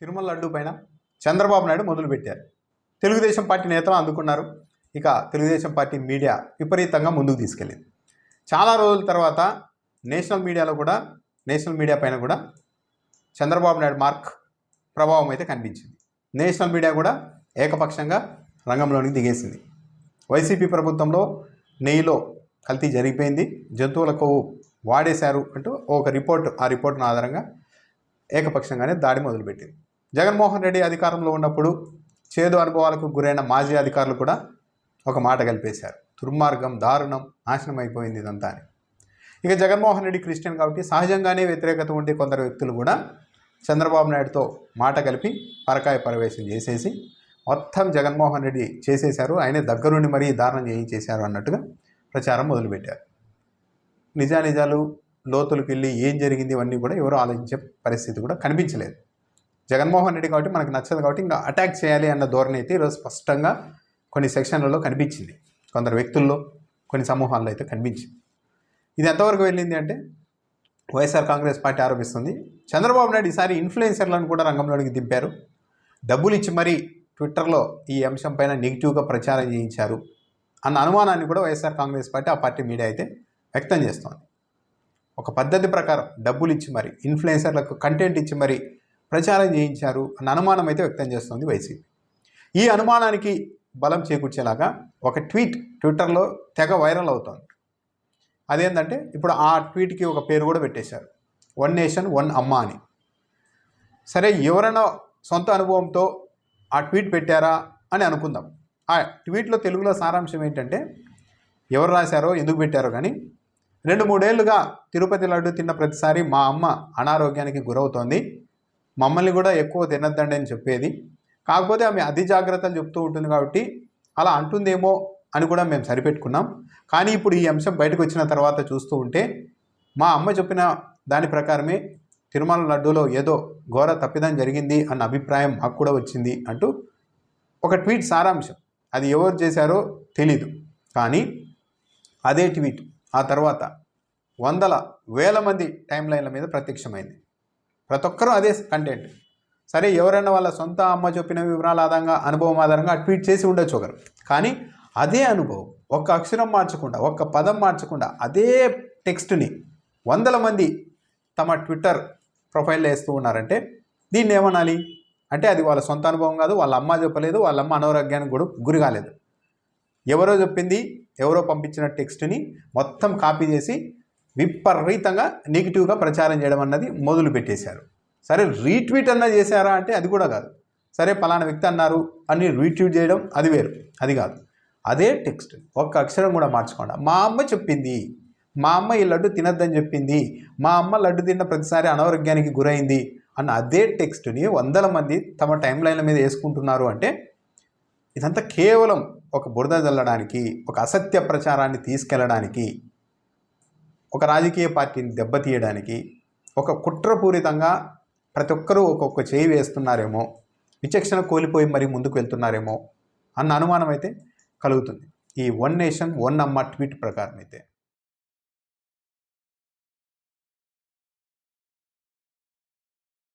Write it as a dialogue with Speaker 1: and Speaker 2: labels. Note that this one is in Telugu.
Speaker 1: తిరుమల లడ్డు పైన చంద్రబాబు నాయుడు మొదలుపెట్టారు. తెలుగుదేశం పార్టీ నేతలు అందుకున్నారు. ఇక తెలుగుదేశం పార్టీ మీడియా విపరీతంగా ముందుకు తీసుకెళ్ళింది. చాలా రోజుల తర్వాత నేషనల్ మీడియాలో కూడా నేషనల్ మీడియా పైన కూడా చంద్రబాబు నాయుడు మార్క్ ప్రభావం అయితే కనిపించింది. నేషనల్ మీడియా కూడా ఏకపక్షంగా రంగంలోనికి దిగేసింది. వైసీపీ ప్రభుత్వంలో నెయ్యిలో కల్తీ జరిగిపోయింది. జంతువులకు వాడేశారు అంటూ ఒక రిపోర్ట్ ఆ రిపోర్ట్ను ఆధారంగా ఏకపక్షంగానే దాడి మొదలుపెట్టింది. జగన్మోహన్ రెడ్డి అధికారంలో ఉన్నప్పుడు చేదు అనుభవాలకు గురైన మాజీ అధికారులు కూడా ఒక మాట కలిపేశారు. దుర్మార్గం దారుణం నాశనం అయిపోయింది ఇదంతా అని. ఇక జగన్మోహన్ రెడ్డి క్రిస్టియన్ కాబట్టి సహజంగానే వ్యతిరేకత ఉండే కొందరు వ్యక్తులు కూడా చంద్రబాబు నాయుడుతో మాట కలిపి పరకాయ పరవేశం చేసేసి మొత్తం జగన్మోహన్ రెడ్డి చేసేశారు. ఆయనే దగ్గరుండి మరీ దారుణం చేయించేశారు అన్నట్టుగా ప్రచారం మొదలుపెట్టారు. నిజానిజాలు లోతులకు వెళ్ళి ఏం జరిగింది ఇవన్నీ కూడా ఎవరు ఆలోచించే పరిస్థితి కూడా కనిపించలేదు. జగన్మోహన్ రెడ్డి కాబట్టి మనకు నచ్చదు కాబట్టి ఇంకా అటాక్ చేయాలి అన్న ధోరణి అయితే ఈరోజు స్పష్టంగా కొన్ని సెక్షన్లలో కనిపించింది. కొందరు వ్యక్తుల్లో కొన్ని సమూహాల్లో అయితే కనిపించింది. ఇది ఎంతవరకు వెళ్ళింది అంటే వైఎస్ఆర్ కాంగ్రెస్ పార్టీ ఆరోపిస్తుంది. చంద్రబాబు నాయుడు ఈసారి ఇన్ఫ్లుయెన్సర్లను కూడా రంగంలోనికి దింపారు. డబ్బులు ఇచ్చి మరీ ట్విట్టర్లో ఈ అంశం పైన నెగిటివ్గా ప్రచారం చేయించారు అన్న అనుమానాన్ని కూడా వైఎస్ఆర్ కాంగ్రెస్ పార్టీ ఆ పార్టీ మీడియా అయితే వ్యక్తం చేస్తోంది. ఒక పద్ధతి ప్రకారం డబ్బులు ఇచ్చి మరి ఇన్ఫ్లుయెన్సర్లకు కంటెంట్ ఇచ్చి మరి ప్రచారం చేయించారు అన్న అనుమానం అయితే వ్యక్తం చేస్తుంది వైసీపీ. ఈ అనుమానానికి బలం చేకూర్చేలాగా ఒక ట్వీట్ ట్విట్టర్లో తెగ వైరల్ అవుతోంది. అదేంటంటే ఇప్పుడు ఆ ట్వీట్కి ఒక పేరు కూడా పెట్టేశారు. వన్ నేషన్ వన్ అమ్మ అని. సరే ఎవరైనా సొంత అనుభవంతో ఆ ట్వీట్ పెట్టారా అని అనుకుందాం. ఆ ట్వీట్లో తెలుగులో సారాంశం ఏంటంటే ఎవరు రాశారో ఎందుకు పెట్టారో కానీ రెండు మూడేళ్ళుగా తిరుపతి లడ్డు తిన్న ప్రతిసారి మా అమ్మ అనారోగ్యానికి గురవుతోంది. మమ్మల్ని కూడా ఎక్కువ తినద్దండి అని చెప్పేది. కాకపోతే ఆమె అతి జాగ్రత్తలు చెప్తూ ఉంటుంది కాబట్టి అలా అంటుందేమో అని కూడా మేము సరిపెట్టుకున్నాం. కానీ ఇప్పుడు ఈ అంశం బయటకు వచ్చిన తర్వాత చూస్తూ ఉంటే మా అమ్మ చెప్పిన దాని ప్రకారమే తిరుమల లడ్డూలో ఏదో ఘోర తప్పిదం జరిగింది అన్న అభిప్రాయం మాకు కూడా వచ్చింది అంటూ ఒక ట్వీట్ సారాంశం. అది ఎవరు చేశారో తెలీదు. కానీ అదే ట్వీట్ ఆ తర్వాత వందల వేల మంది టైం లైన్ల మీద ప్రత్యక్షమైంది. ప్రతి ఒక్కరూ అదే కంటెంట్ సరే ఎవరైనా వాళ్ళ సొంత అమ్మ చెప్పిన వివరాల ఆధారంగా అనుభవం ఆధారంగా ట్వీట్ చేసి ఉండొచ్చు ఒకరు. కానీ అదే అనుభవం ఒక్క అక్షరం మార్చకుండా ఒక్క పదం మార్చకుండా అదే టెక్స్ట్ని వందల మంది తమ ట్విట్టర్ ప్రొఫైల్లో వేస్తూ ఉన్నారంటే దీన్ని ఏమనాలి? అంటే అది వాళ్ళ సొంత అనుభవం కాదు వాళ్ళ అమ్మ చెప్పలేదు వాళ్ళ అమ్మ అనారోగ్యానికి కూడా గురి కాలేదు. ఎవరో చెప్పింది ఎవరో పంపించిన టెక్స్ట్ని మొత్తం కాపీ చేసి విపరీతంగా నెగిటివ్గా ప్రచారం చేయడం అన్నది మొదలు పెట్టేశారు. సరే రీట్వీట్ అన్న చేశారా అంటే అది కూడా కాదు. సరే పలానా వ్యక్తి అన్నారు అని రీట్వీట్ చేయడం అది వేరు అది కాదు. అదే టెక్స్ట్ ఒక్క అక్షరం కూడా మార్చకుండా. మా అమ్మ చెప్పింది మా అమ్మ ఈ లడ్డు తినద్దని చెప్పింది మా అమ్మ లడ్డు తిన్న ప్రతిసారి అనారోగ్యానికి గురైంది అన్న అదే టెక్స్ట్ని వందల మంది తమ టైం లైన్ల మీద వేసుకుంటున్నారు అంటే ఇదంతా కేవలం ఒక బురద చల్లడానికి ఒక అసత్య ప్రచారాన్ని తీసుకెళ్ళడానికి ఒక రాజకీయ పార్టీని దెబ్బతీయడానికి ఒక కుట్రపూరితంగా ప్రతి ఒక్కరూ ఒక్కొక్క చేయి వేస్తున్నారేమో విచక్షణ కోల్పోయి మరీ ముందుకు వెళ్తున్నారేమో అన్న అనుమానం అయితే కలుగుతుంది. ఈ వన్ నేషన్ వన్ అమ్మ ట్వీట్ ప్రకారం అయితే.